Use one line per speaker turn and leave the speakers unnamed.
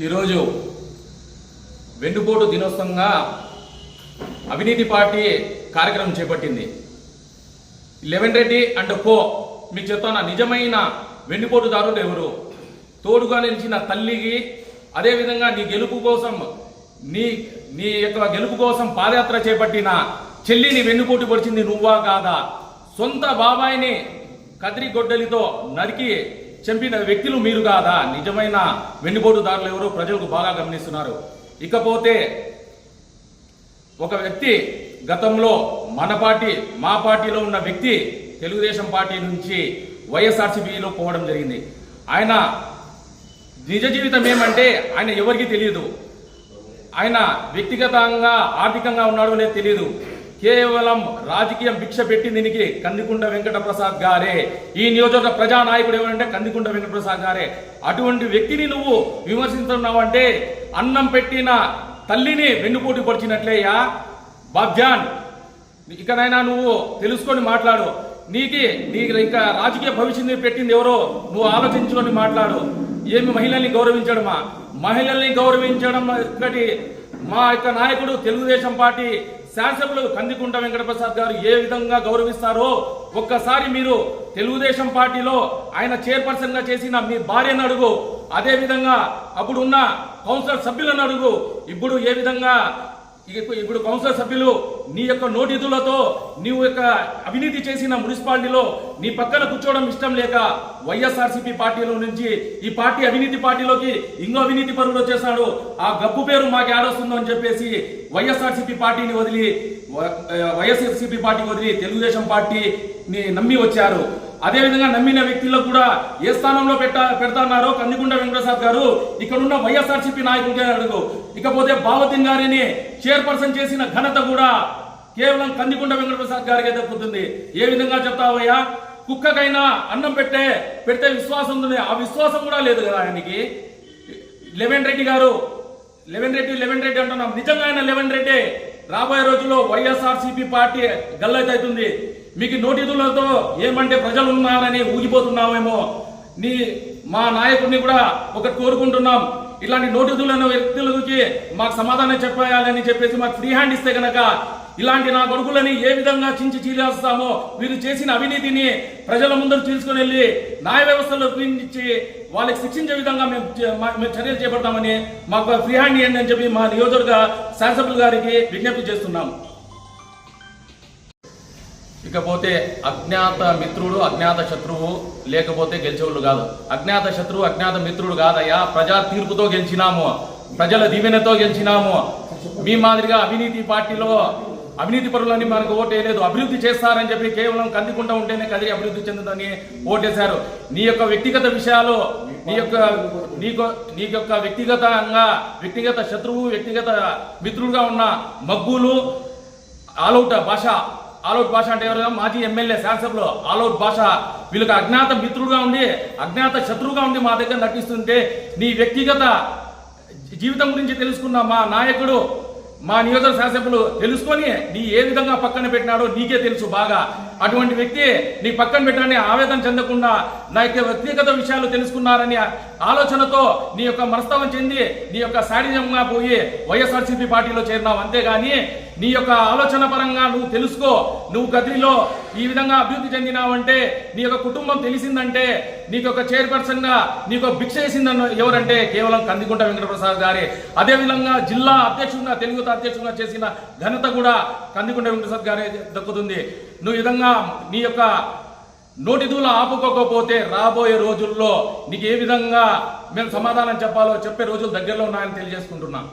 ఈరోజు వెన్నుపోటు దినోత్సవంగా అవినీతి పార్టీ కార్యక్రమం చేపట్టింది. లెవెన్ రెడ్డి అండ్ కో మీకు చెప్తాను? నిజమైన వెన్నుపోటుదారులు ఎవరు? తోడుగా నిలిచిన తల్లికి అదేవిధంగా నీ గెలుపు కోసం నీ నీ యొక్క గెలుపు కోసం పాదయాత్ర చేపట్టిన చెల్లిని వెన్నుపోటు పొడిచింది నువ్వా కాదా? సొంత బాబాయిని కదిరి గొడ్డలితో నరికి చంపిన వ్యక్తులు మీరు కాదా? నిజమైన వెన్నుపోటుదారులు ఎవరు ప్రజలకు బాగా గమనిస్తున్నారు. ఇకపోతే ఒక వ్యక్తి గతంలో మన పార్టీ మా పార్టీలో ఉన్న వ్యక్తి తెలుగుదేశం పార్టీ నుంచి వైఎస్ఆర్సీపీలో పోవడం జరిగింది. ఆయన నిజ జీవితం ఏమంటే ఆయన ఎవరికి తెలియదు. ఆయన వ్యక్తిగతంగా ఆర్థికంగా ఉన్నాడో లేదో తెలియదు. కేవలం రాజకీయం భిక్ష పెట్టి దీనికి కందికుంట వెంకట ప్రసాద్ గారే. ఈ నియోజకవర్గ ప్రజానాయకుడు ఎవరంటే కందికుంట వెంకట ప్రసాద్ గారే. అటువంటి వ్యక్తిని నువ్వు విమర్శిస్తున్నావంటే అన్నం పెట్టిన తల్లిని వెన్నుపోటు పరిచినట్లేయా? బాబ్జాన్ ఇకనైనా నువ్వు తెలుసుకొని మాట్లాడు. నీకి నీకు ఇంకా రాజకీయ భవిష్యత్తు పెట్టింది ఎవరో నువ్వు ఆలోచించుకొని మాట్లాడు. ఏమి మహిళల్ని గౌరవించడమా? మహిళల్ని గౌరవించడం ఒకటి. మా యొక్క నాయకుడు తెలుగుదేశం పార్టీ శాసనసభ్యులు కందికుంట వెంకటప్రసాద్ గారు ఏ విధంగా గౌరవిస్తారో ఒక్కసారి మీరు తెలుగుదేశం పార్టీలో ఆయన చైర్పర్సన్గా చేసిన మీ భార్యను అడుగు. అదే విధంగా అప్పుడు కౌన్సిలర్ సభ్యులను అడుగు. ఇప్పుడు ఏ విధంగా ఇక- ఇప్పుడు కౌన్సిలర్ సభ్యులు నీ యొక్క నోటిదులతో నీవు యొక్క అవినీతి చేసిన మున్సిపాలిటీలో నీ పక్కన కూర్చోవడం ఇష్టం లేక వైఎస్ఆర్సీపీ పార్టీలో నుంచి ఈ పార్టీ అవినీతి పార్టీలోకి ఇంకో అవినీతి పరుడు వచ్చేసాడు ఆ గబ్బు పేరు మాకు ఏడొస్తుందో అని చెప్పేసి వైఎస్ఆర్సీపీ పార్టీని వదిలి వైఎస్ఎఫ్సిపి పార్టీ వదిలి తెలుగుదేశం పార్టీని నమ్మి వచ్చారు. అదేవిధంగా నమ్మిన వ్యక్తులకు కూడా ఏ స్థానంలో పెట్ట పెడతాన్నారో కందిగుండ వెంకటప్రసాద్ గారు ఇక్కడున్న వైఎస్ఆర్సీపీ నాయకుడికే అడుగు. ఇకపోతే బావతిన్ గారిని చైర్పర్సన్ చేసిన ఘనత కూడా కేవలం కందిగుండ వెంకటప్రసాద్ గారికే దక్కుతుంది. ఏ విధంగా చెప్తావయ్యా? కుక్కకైనా అన్నం పెట్టే పెడితే విశ్వాసం ఉంది. ఆ విశ్వాసం కూడా లేదు కదా ఆయనకి. లెవెన్ రెడ్డి గారు లెవెన్ రెడ్డి లెవెన్ రెడ్డి అంటున్నాం. నిజంగా ఆయన లెవెన్ రెడ్డి. రాబోయే రోజుల్లో వైఎస్ఆర్సీపీ పార్టీ గల్లైతవుతుంది మీకు నోటీసులతో ఏమంటే ప్రజలు ఉన్నారని ఊగిపోతున్నామేమో. నీ మా నాయకుడిని కూడా ఒకటి కోరుకుంటున్నాం. ఇలాంటి నోటీసులను వ్యక్తులకి మాకు సమాధానం చెప్పాలని చెప్పేసి మాకు ఫ్రీ హ్యాండ్ ఇస్తే కనుక ఇలాంటి నా కొడుకులని ఏ విధంగా చించి చీలేస్తామో వీరు చేసిన అవినీతిని ప్రజల ముందర తీసుకుని వెళ్ళి న్యాయ వ్యవస్థలో ఇచ్చి వాళ్ళకి శిక్షించే విధంగా మేము మేము చర్యలు చేపడతామని మాకు ఫ్రీ హ్యాండ్ ఇవ్వండి అని చెప్పి మా నియోజకవర్గ శాసనసభ్యులు గారికి విజ్ఞప్తి చేస్తున్నాం. ఇకపోతే అజ్ఞాత మిత్రుడు అజ్ఞాత శత్రువు లేకపోతే గెలిచేవాళ్ళు కాదు. అజ్ఞాత శత్రువు అజ్ఞాత మిత్రుడు కాదయ్యా ప్రజా తీర్పుతో గెలిచినాము. ప్రజల దీవెనతో గెలిచినాము. మీ మాదిరిగా అవినీతి పార్టీలో అవినీతి పరులని మనకు ఓటేయలేదు. అభివృద్ధి చేస్తారని చెప్పి కేవలం కందికుండా ఉంటేనే కదిరి అభివృద్ధి చెందుతుందని ఓటేశారు. నీ యొక్క వ్యక్తిగత విషయాలు నీ యొక్క నీకు నీ యొక్క వ్యక్తిగతంగా వ్యక్తిగత శత్రువు వ్యక్తిగత మిత్రుడుగా ఉన్న మగ్గులు ఆలౌట్ భాష ఆలౌట్ భాష అంటే ఎవరు? మాజీ ఎమ్మెల్యే శాసనసభలో ఆలౌట్ భాష. వీళ్ళకి అజ్ఞాత మిత్రుడుగా ఉండి అజ్ఞాత శత్రువుగా ఉండి మా దగ్గర నటిస్తుంటే నీ వ్యక్తిగత జీవితం గురించి తెలుసుకున్న మా నాయకుడు మా నియోజక శాసకులు తెలుసుకొని నీ ఏ విధంగా పక్కన పెట్టినాడో నీకే తెలుసు బాగా. అటువంటి వ్యక్తి నీ పక్కన పెట్టాలని ఆవేదన చెందకుండా నా యొక్క వ్యక్తిగత విషయాలు తెలుసుకున్నారని ఆలోచనతో నీ యొక్క మనస్తవం చెంది నీ యొక్క శాడిజంగా పోయి వైఎస్ఆర్సీపీ పార్టీలో చేరినావు. అంతేగాని నీ యొక్క ఆలోచన పరంగా నువ్వు తెలుసుకో నువ్వు గదిలో ఈ విధంగా అభివృద్ధి చెందినావంటే నీ యొక్క కుటుంబం తెలిసిందంటే నీకు ఒక చైర్పర్సన్గా నీకు భిక్ష వేసిందన్న ఎవరంటే కేవలం కందికుంట వెంకటప్రసాద్ గారే. అదే విధంగా జిల్లా అధ్యక్షుడిగా తెలుగు అధ్యక్షుడిగా చేసిన ఘనత కూడా కందికుంట వెంకటప్రసాద్ గారే దక్కుతుంది. నువ్వు విధంగా నీ యొక్క నోటిదూల ఆపుకోకపోతే రాబోయే రోజుల్లో నీకు ఏ విధంగా మేము సమాధానం చెప్పాలో చెప్పే రోజులు దగ్గరలో ఉన్నాయని తెలియజేసుకుంటున్నాను